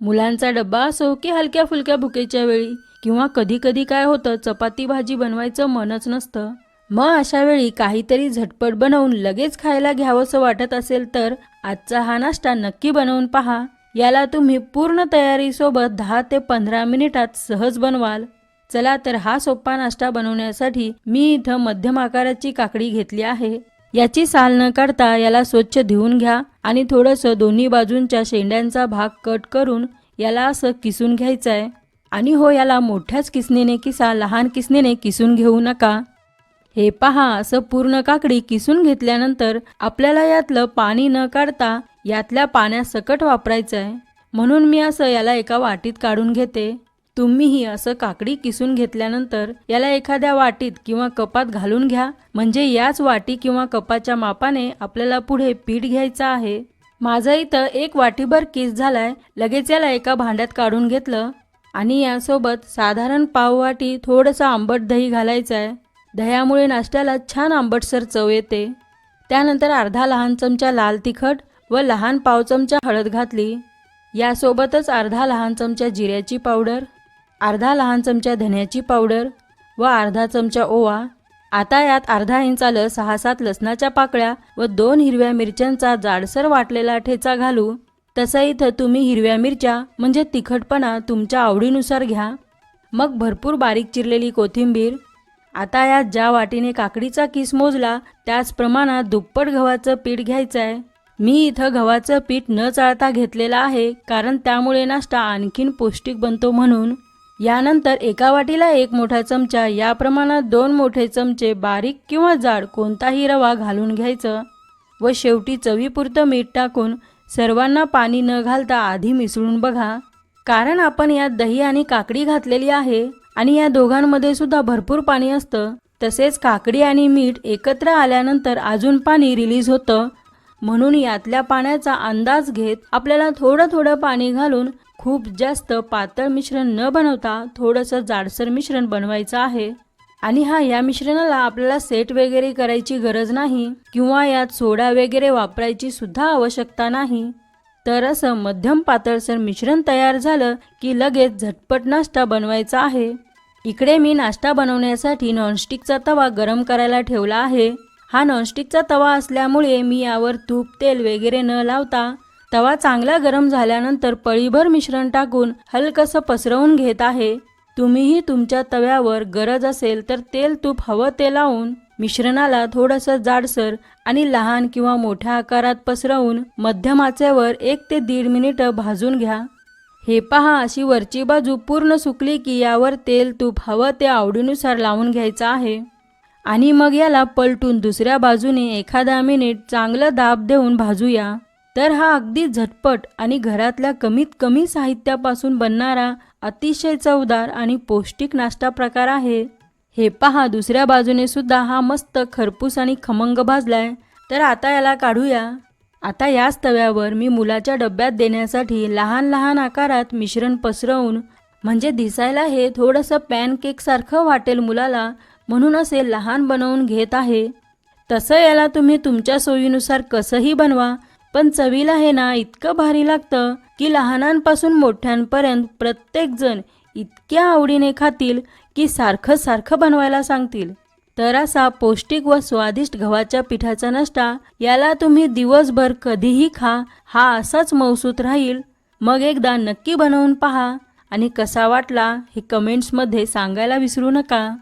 मुलांचा डब्बा असो की हलक्या फुलक्या भुकेच्या वेळी किंवा कधी कधी काय होतं चपाती भाजी बनवायचं मनच नसतं. मग अशा वेळी काहीतरी झटपट बनवून लगेच खायला घ्यावंसं वाटत असेल तर आजचा हा नाश्ता नक्की बनवून पहा. याला तुम्ही पूर्ण तयारीसोबत दहा ते पंधरा मिनिटात सहज बनवाल. चला तर हा सोपा नाश्ता बनवण्यासाठी मी इथं मध्यम आकाराची काकडी घेतली आहे. याची साल न काढता याला स्वच्छ धुवून घ्या आणि थोडंसं दोन्ही बाजूंच्या शेंड्यांचा भाग कट करून याला असं किसून घ्यायचं आहे आणि हो याला मोठ्याच किसणीने किसा लहान किसणीने किसून घेऊ नका. हे पहा असं पूर्ण काकडी किसून घेतल्यानंतर आपल्याला यातलं पाणी न काढता यातल्या पाण्यासकट वापरायचं आहे म्हणून मी असं याला एका वाटीत काढून घेते. तुम्हीही असं काकडी किसून घेतल्यानंतर याला एखाद्या वाटीत किंवा कपात घालून घ्या. म्हणजे याच वाटी किंवा कपाच्या मापाने आपल्याला पुढे पीठ घ्यायचं आहे. माझं इथं एक वाटीभर किस झालाय. लगेच याला एका भांड्यात काढून घेतलं. आणि यासोबत साधारण पाव वाटी थोडंसं आंबट दही घालायचं आहे दह्यामुळे नाश्त्याला छान आंबटसर चव येते. त्यानंतर अर्धा लहान चमचा लाल तिखट व लहान पाव चमचा हळद घातली. यासोबतच अर्धा लहान चमचा जिऱ्याची पावडर. अर्धा लहान चमचा धन्याची पावडर व अर्धा चमचा ओवा. आता यात अर्धा इंच आलं सहा सात लसणाच्या पाकळ्या व दोन हिरव्या मिरच्यांचा जाडसर वाटलेला ठेचा घालू. तसं इथं तुम्ही हिरव्या मिरच्या म्हणजे तिखटपणा तुमच्या आवडीनुसार घ्या. मग भरपूर बारीक चिरलेली कोथिंबीर. आता यात ज्या वाटीने काकडीचा किस मोजला त्याच प्रमाणात दुप्पट गव्हाचं पीठ घ्यायचं आहे मी इथं गव्हाचं पीठ न चाळता घेतलेलं आहे कारण त्यामुळे नाश्ता आणखीन पौष्टिक बनतो म्हणून. यानंतर एका वाटीला एक मोठा चमचा या प्रमाणात दोन मोठे चमचे बारीक किंवा जाड कोणताही रवा घालून घ्यायचं व शेवटी चवीपुरतं मीठ टाकून सर्वांना पाणी न घालता आधी मिसळून बघा. कारण आपण यात दही आणि काकडी घातलेली आहे आणि या दोघांमध्ये सुद्धा भरपूर पाणी असतं. तसेच काकडी आणि मीठ एकत्र आल्यानंतर अजून पाणी रिलीज होतं. म्हणून यातल्या पाण्याचा अंदाज घेत आपल्याला थोडं थोडं पाणी घालून खूप जास्त पातळ मिश्रण न बनवता थोडंसं जाडसर मिश्रण बनवायचं आहे. आणि हा या मिश्रणाला आपल्याला सेट वगैरे करायची गरज नाही किंवा यात सोडा वगैरे वापरायची सुद्धा आवश्यकता नाही. तर असं मध्यम पातळसर मिश्रण तयार झालं की लगेच झटपट नाश्ता बनवायचा आहे. इकडे मी नाश्ता बनवण्यासाठी नॉनस्टिकचा तवा गरम करायला ठेवला आहे. हा नॉनस्टिकचा तवा असल्यामुळे मी यावर तूप तेल वगैरे न लावता तवा चांगला गरम झाल्यानंतर पळीभर मिश्रण टाकून हलकसं पसरवून घेत आहे. तुम्हीही तुमच्या तव्यावर गरज असेल तर तेल तूप हवं ते लावून मिश्रणाला थोडंसं जाडसर आणि लहान किंवा मोठ्या आकारात पसरवून मध्यम आचेवर एक ते दीड मिनिटं भाजून घ्या. हे पहा अशी वरची बाजू पूर्ण सुकली की यावर तेल तूप हवं ते आवडीनुसार लावून घ्यायचं आहे. आणि मग याला पलटून दुसऱ्या बाजूने एखादा मिनिट चांगलं दाब देऊन भाजूया. तर हा अगदी झटपट आणि घरातल्या कमीत कमी साहित्यापासून बनणारा अतिशय चवदार आणि पौष्टिक नाश्ता प्रकार आहे. हे पहा दुसऱ्या बाजूने सुद्धा हा मस्त खरपूस आणि खमंग भाजलाय. तर आता याला काढूया. आता याच तव्यावर मी मुलाच्या डब्यात देण्यासाठी लहान लहान आकारात मिश्रण पसरवून म्हणजे दिसायला हे थोडंसं पॅनकेक सारखं वाटेल मुलाला म्हणून असे लहान बनवून घेत आहे. तसं याला तुम्ही तुमच्या सोयीनुसार कसंही बनवा पण चवीला हे ना इतकं भारी लागतं की लहानांपासून मोठ्यांपर्यंत प्रत्येकजण इतक्या आवडीने खातील की सारखं सारखं बनवायला सांगतील. तर असा पौष्टिक व स्वादिष्ट गव्हाच्या पिठाचा नाश्ता याला तुम्ही दिवसभर कधीही खा हा असाच मौसूत राहील. मग एकदा नक्की बनवून पहा आणि कसा वाटला हे कमेंट्समध्ये सांगायला विसरू नका.